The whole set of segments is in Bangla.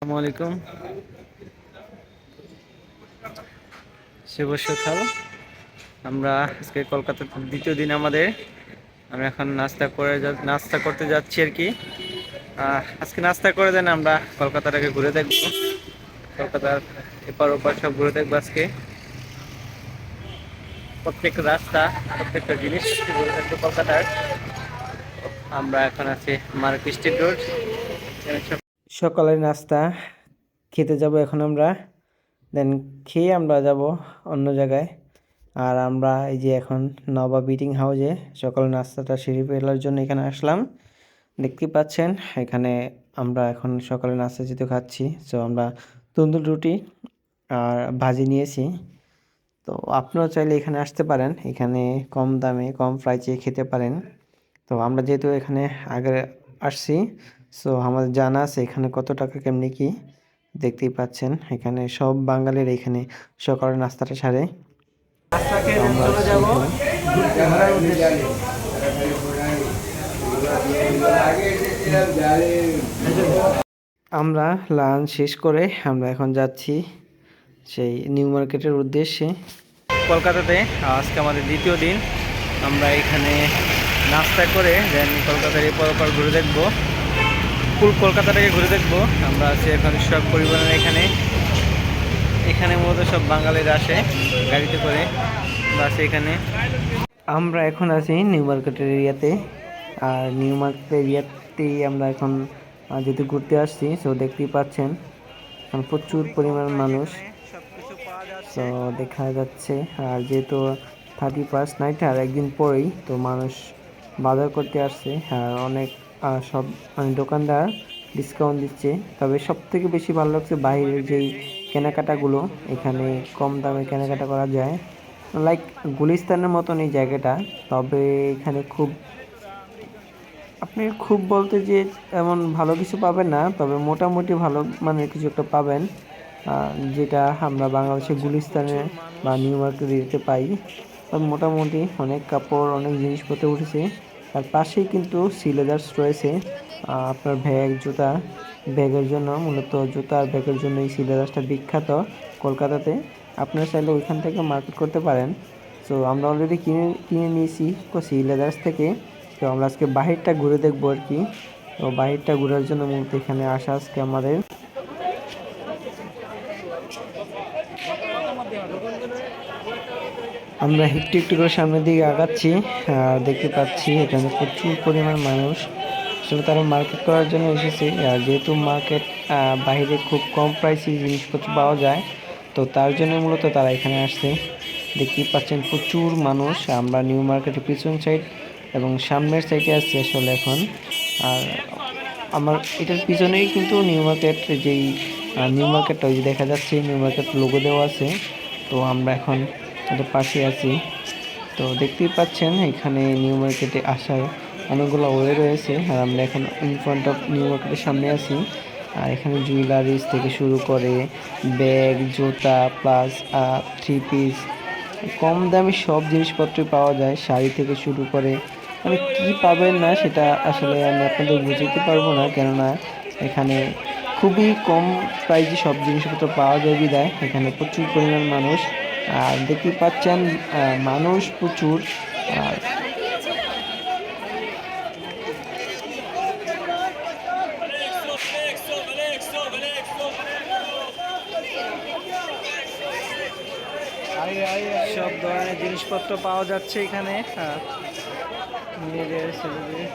আসসালামু আলাইকুম। সকাল। আমরা আজকে দ্বিতীয় দিন আমাদের। আমরা এখন নাস্তা করে নাস্তা করতে যাচ্ছি আর কি। আজকে নাস্তা করে দেন আমরা কলকাতাটাকে ঘুরে দেখব। কলকাতার এপার ওপার সব ঘুরে দেখব আজকে। প্রত্যেকটা রাস্তা, প্রত্যেকটা জিনিস ঘুরে দেখব কলকাতার। আমরা এখন আছি মার্ক স্ট্রিট রোড। সকালের নাস্তা, খেতে যাব এখন আমরা দেন খেয়ে আমরা যাব অন্য জায়গায়। আর আমরা এই যে এখন নবা বিটিং হাউসে সকালের নাস্তাটা সেরে ফেলার জন্য এখানে আসলাম। দেখতে পাচ্ছেন, এখানে আমরা এখন সকালে নাস্তা যেহেতু খাচ্ছি সো আমরা তন্দুর রুটি আর ভাজি নিয়েছি। তো আপনারাও চাইলে এখানে আসতে পারেন, এখানে কম দামে কম প্রাইসে খেতে পারেন। তো আমরা যেহেতু এখানে আগে আসছি সো আমাদের জানা আছে এখানে কত টাকা কেমনি কি দেখতেই পাচ্ছেন। এখানে সব বাঙালির এখানে সকালের নাস্তাটা সারে। আমরা লাঞ্চ শেষ করে আমরা এখন যাচ্ছি সেই নিউ মার্কেটের উদ্দেশ্যে। কলকাতাতে আজকে আমাদের দ্বিতীয় দিন। আমরা এখানে নাস্তা করে দেন কলকাতার এরপর ওপর ঘুরে দেখব। ফুল কলকাতাটাকে ঘুরে দেখব। আমরা আছি এখন সব পরিবারের এখানে। এখানে মূলত সব বাঙালিরা আসে গাড়িতে করে বাস এখানে। আমরা এখন আছি নিউ মার্কেটের এরিয়াতে। আর নিউ মার্কেট এরিয়াতেই আমরা এখন যেহেতু ঘুরতে আসছি সো দেখতেই পাচ্ছেন, এখন প্রচুর পরিমাণ মানুষ। তো দেখা যাচ্ছে, আর যেহেতু থার্টি ফার্স্ট নাইট আর একদিন পরেই তো মানুষ বাজার করতে আসছে, আর অনেক সব মানে দোকানদার ডিসকাউন্ট দিচ্ছে। তবে সব থেকে বেশি ভালো লাগছে বাইরের যেই কেনাকাটাগুলো, এখানে কম দামে কেনাকাটা করা যায়। লাইক গুলিস্তানের মতন এই জায়গাটা, তবে এখানে খুব, আপনি খুব বলতে যে এমন ভালো কিছু পাবেন না, তবে মোটামুটি ভালো মানের কিছু একটা পাবেন যেটা আমরা বাংলাদেশের গুলিস্তানে বা নিউ মার্কেট এরিয়াতে পাই। মোটামুটি অনেক কাপড়, অনেক জিনিসপত্র উঠেছে। তার পাশেই কিন্তু সিলেদার্স রয়েছে আপনার ব্যাগ, জুতা। ব্যাগের জন্য, মূলত জুতা আর ব্যাগের জন্য এই সিলেদার্সটা বিখ্যাত কলকাতাতে। আপনারা চাইলে ওইখান থেকে মার্কেট করতে পারেন। সো আমরা অলরেডি কিনে কিনে নিয়েছি সি লেদার্স থেকে। তো আমরা আজকে বাহিরটা ঘুরে দেখব আর কি। তো বাহিরটা ঘোরার জন্য মূলত এখানে আসা আজকে আমাদের। আমরা একটু একটু করে সামনের দিকে আগাচ্ছি, আর দেখতে পাচ্ছি এখানে প্রচুর পরিমাণ মানুষ। আসলে তারা মার্কেট করার জন্য এসেছে, আর যেহেতু মার্কেট বাইরে খুব কম প্রাইসে জিনিসপত্র পাওয়া যায়, তো তার জন্য মূলত তারা এখানে আসছে। দেখতেই পাচ্ছেন প্রচুর মানুষ, আমরা নিউ মার্কেটের পিছন সাইড এবং সামনের সাইডে আসছি আসলে এখন। আর আমার এটার পিছনেই কিন্তু নিউ মার্কেট যেই নিউ মার্কেটটা ওই যে দেখা যাচ্ছে নিউ মার্কেট লোগো দেওয়া আছে। তো আমরা এখন ওদের পাশে আছি। তো দেখতেই পাচ্ছেন, এখানে নিউ মার্কেটে আসার অনেকগুলো ওয়ে রয়েছে। আর আমরা এখন ইন ফ্রন্ট অফ নিউ মার্কেটের সামনে আছি। আর এখানে জুয়েলারিস থেকে শুরু করে ব্যাগ জুতা প্লাস থ্রি পিস কম দামে সব জিনিসপত্রই পাওয়া যায়। শাড়ি থেকে শুরু করে মানে কি পাবেন না, সেটা আসলে আমি আপনাদের বুঝাতে পারব না। কেননা এখানে খুবই কম প্রাইসে সব জিনিসপত্র পাওয়া যায় বিদায় এখানে প্রচুর পরিমাণ মানুষ। আর দেখতে পাচ্ছেন মানুষ প্রচুর। আর সব ধরনের জিনিসপত্র পাওয়া যাচ্ছে এখানে। মেয়েদের, ছেলেদের।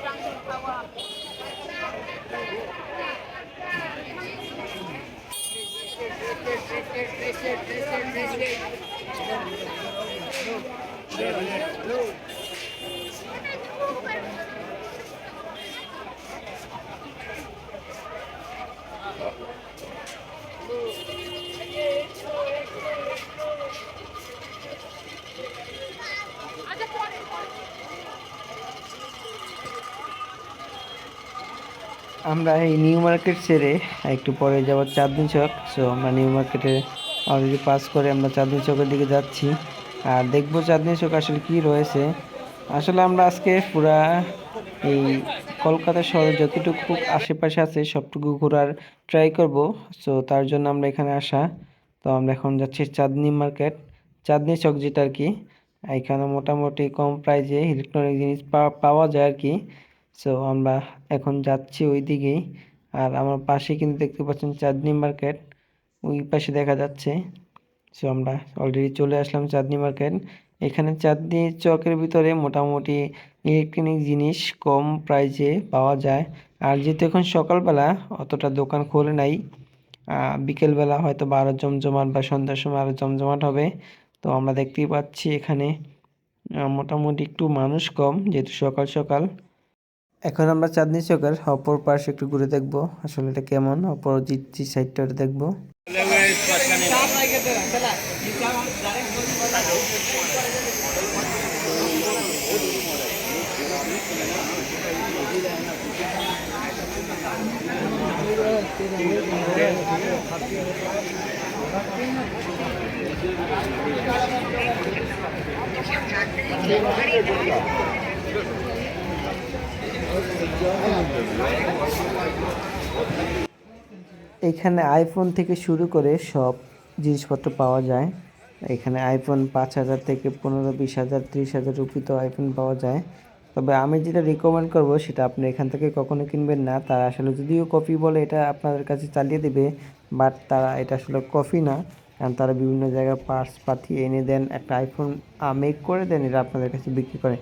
Gracias. আমরা এই নিউ মার্কেট ছেড়ে একটু পরে যাব চাঁদনি চক। সো আমরা নিউ মার্কেটে অলরেডি পাস করে আমরা চাঁদনি চকের দিকে যাচ্ছি। আর দেখব চাঁদনি চক আসলে কি রয়েছে। আসলে আমরা আজকে পুরা এই কলকাতা শহরে যতটুকু আশেপাশে আছে সবটুকু ঘোরার ট্রাই করব। সো তার জন্য আমরা এখানে আসা। তো আমরা এখন যাচ্ছি চাঁদনি মার্কেট চাঁদনি চক যেটা আর কি, এখানে মোটামুটি কম প্রাইজে ইলেকট্রনিক জিনিস পাওয়া যায় আর কি। সো আমরা এখন যাচ্ছি ওই দিকেই আর আমার পাশে কিন্তু দেখতে পাচ্ছেন চাঁদনি মার্কেট। ওই পাশে দেখা যাচ্ছে। সো আমরা অলরেডি চলে আসলাম চাঁদনি মার্কেট। এখানে চাঁদনি চকের ভিতরে মোটামুটি ইলেকট্রনিক জিনিস কম প্রাইসে পাওয়া যায়। আর যেহেতু এখন সকালবেলা, অতটা দোকান খোলে নাই। বিকেলবেলা হয়তো বা আরও জমজমাট বা সন্ধ্যার সময় আরও জমজমাট হবে। তো আমরা দেখতেই পাচ্ছি এখানে মোটামুটি একটু মানুষ কম, যেহেতু সকাল সকাল। এখন আমরা চাঁদনি চকের অপর পাশে একটু ঘুরে দেখব, আসলে এটা কেমন? অপোজিট যে সাইডটা দেখব। এখানে আইফোন থেকে শুরু করে সব জিনিসপত্র পাওয়া যায়। এখানে আইফোন পাঁচ হাজার থেকে পনেরো, বিশ হাজার, ত্রিশ হাজার রুপিত আইফোন পাওয়া যায়। তবে আমি যেটা রিকমেন্ড করব সেটা আপনি এখান থেকে কখনো কিনবেন না। তারা আসলে যদিও কপি বলে এটা আপনাদের কাছে চালিয়ে দেবে, বাট তারা এটা আসলে কপি না। কারণ তারা বিভিন্ন জায়গায় পার্টস পাঠিয়ে এনে দেন, একটা আইফোন মেক করে দেন, এটা আপনাদের কাছে বিক্রি করে।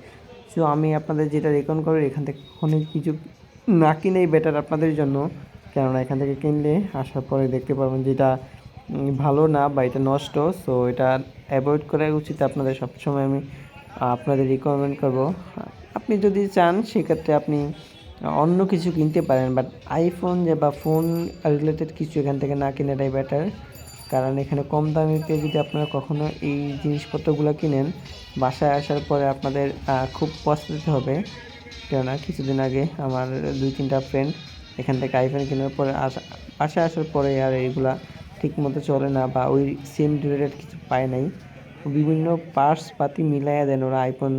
সো আমি আপনাদের যেটা রেকমেন্ড করি এখান থেকে কখনো কিছু না কিনেই বেটার আপনাদের জন্য। কেননা এখান থেকে কিনলে আসার পরে দেখতে পারবেন যেটা ভালো না বা এটা নষ্ট। সো এটা অ্যাভয়েড করা উচিত আপনাদের সবসময় আমি, আপনাদের রিকমেন্ড করব। আপনি যদি চান, সেক্ষেত্রে আপনি অন্য কিছু কিনতে পারেন বাট আইফোন যে বা ফোন রিলেটেড কিছু এখান থেকে না কেনাটাই বেটার কারণ এখানে কম দামিতে যদি আপনারা কখনো এই জিনিসপত্রগুলো কিনেন, বাসায় আসার পরে আপনাদের খুব পস্তাতে হবে। কেননা কিছুদিন আগে আমার দুই তিনটা ফ্রেন্ড এখান থেকে আইফোন কেনার পরে আসা, বাসায় আসার পরে আর এইগুলা ঠিক মতো চলে না বা ওই সেম রিলেটেড কিছু পায় নাই। বিভিন্ন পার্টস পাতি মিলাইয়া দেন ওরা iPhone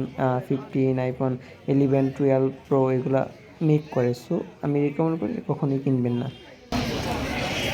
fifteen iPhone eleven twelve pro এগুলা মেক করে। সো আমি রেকমেন্ড করি কখনোই কিনবেন না।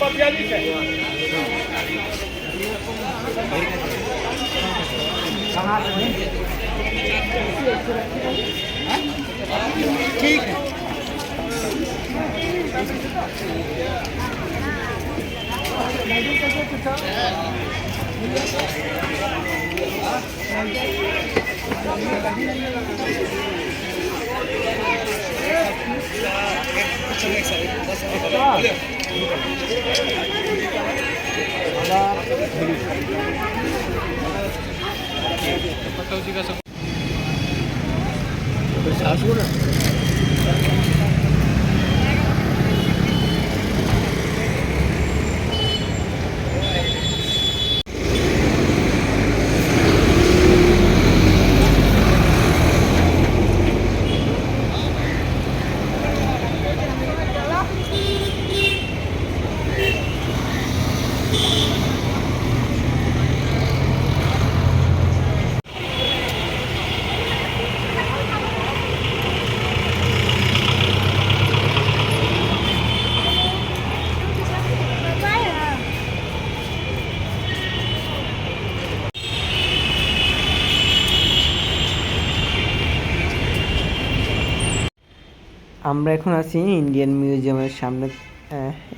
બિયાલીસ ઠીક Thank you. 가서. 40원을 আমরা এখন আছি ইন্ডিয়ান মিউজিয়ামের সামনে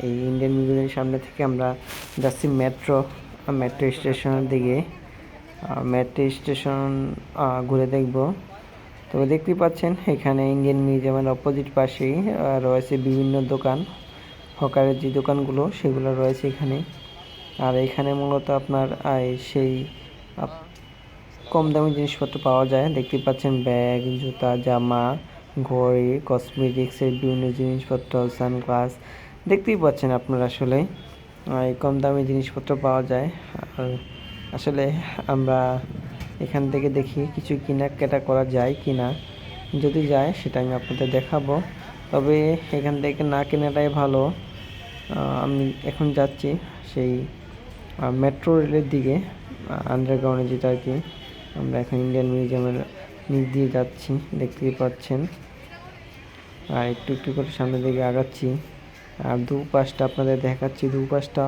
এই ইন্ডিয়ান মিউজিয়ামের সামনে থেকে আমরা যাচ্ছি মেট্রো মেট্রো স্টেশনের দিকে। মেট্রো স্টেশন ঘুরে দেখব। তো দেখতে পাচ্ছেন, এখানে ইন্ডিয়ান মিউজিয়ামের অপোজিট পাশেই রয়েছে বিভিন্ন দোকান। হকারের যে দোকানগুলো, সেগুলো রয়েছে এখানে। আর এখানে মূলত আপনার সেই কম দামি জিনিসপত্র পাওয়া যায়। দেখতে পাচ্ছেন ব্যাগ, জুতা, জামা ঘড়ি কসমেটিক্সের বিভিন্ন জিনিসপত্র সানগ্লাস দেখতেই পাচ্ছেন আপনারা আসলে। কম দামি জিনিসপত্র পাওয়া যায়। আর আসলে আমরা এখান থেকে দেখি কিছু কেনাকাটা করা যায় কি না যদি যায়, সেটা আমি আপনাদের দেখাবো। তবে এখান থেকে না কেনাটাই ভালো। আমি এখন যাচ্ছি সেই মেট্রো রেলের দিকে আন্ডারগ্রাউন্ডে যেটা আর কি। আমরা এখন ইন্ডিয়ান মিউজিয়ামের নিচ দিয়ে যাচ্ছি, দেখতেই পাচ্ছেন। আর একটু একটু করে সামনের দিকে আগাচ্ছি। আর দু পাশটা আপনাদের দেখাচ্ছি দু পাশটা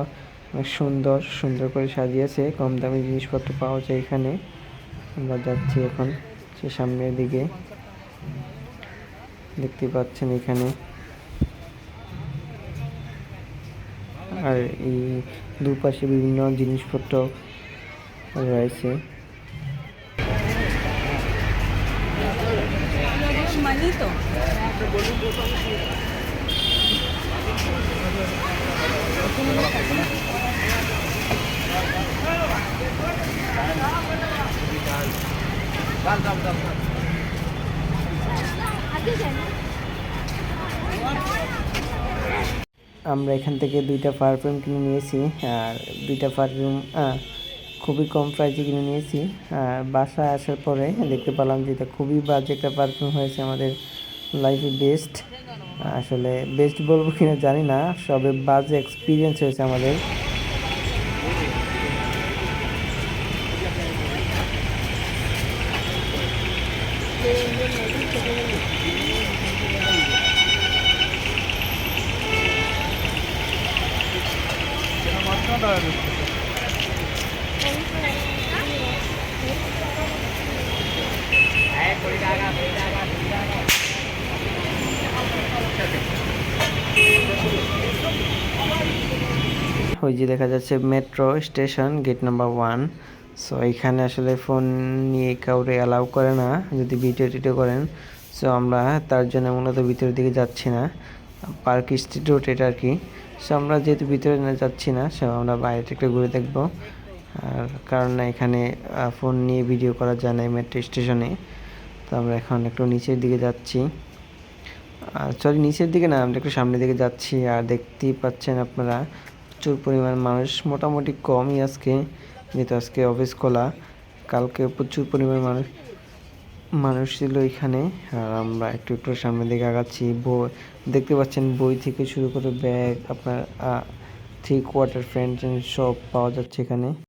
অনেক সুন্দর সুন্দর করে সাজিয়েছে। কম দামি জিনিসপত্র পাওয়া যায় এখানে। আমরা যাচ্ছি এখন সে সামনের দিকে। দেখতে পাচ্ছেন এখানে। আর এই দুপাশে বিভিন্ন জিনিসপত্র রয়েছে। আমরা এখান থেকে দুইটা পারফিউম কিনে নিয়েছি আর দুইটা পারফিউম খুবই কম প্রাইসে কিনে নিয়েছি। আর বাসায় আসার পরে দেখতে পেলাম যে এটা খুবই বাজে একটা পারফিউম হয়েছে আমাদের লাইফে বেস্ট আসলে বেস্ট বলব কিনা জানি না, সবে বাজে এক্সপিরিয়েন্স হয়েছে আমাদের। ওই যে দেখা যাচ্ছে metro station gate number one so এখানে আসলে ফোন নিয়ে কাউরে অ্যালাউ করে না, যদি ভিডিও টিডিও করেন। সো আমরা তার জন্য মূলত ভিতরের দিকে যাচ্ছি না। পার্ক ইনস্টিটিউট এটা আর কি। সো আমরা যেহেতু ভিতরে না যাচ্ছি না সো আমরা বাইরে একটু ঘুরে দেখব। আর কারণ এখানে ফোন নিয়ে ভিডিও করা যায় না মেট্রো স্টেশনে তো আমরা এখন একটু নিচের দিকে যাচ্ছি। আর সরি নিচের দিকে না, আমরা একটু সামনের দিকে যাচ্ছি। আর দেখতেই পাচ্ছেন আপনারা, প্রচুর পরিমাণ মানুষ, মোটামুটি কমই আজকে, যেহেতু আজকে অফিস খোলা। কালকে প্রচুর পরিমাণ মানুষ মানুষ ছিল এখানে। আর আমরা একটু একটু সামনের দিকে আগাচ্ছি। বই দেখতে পাচ্ছেন বই থেকে শুরু করে ব্যাগ, আপনার থ্রি কোয়ার্টার ফ্যান সব পাওয়া যাচ্ছে এখানে।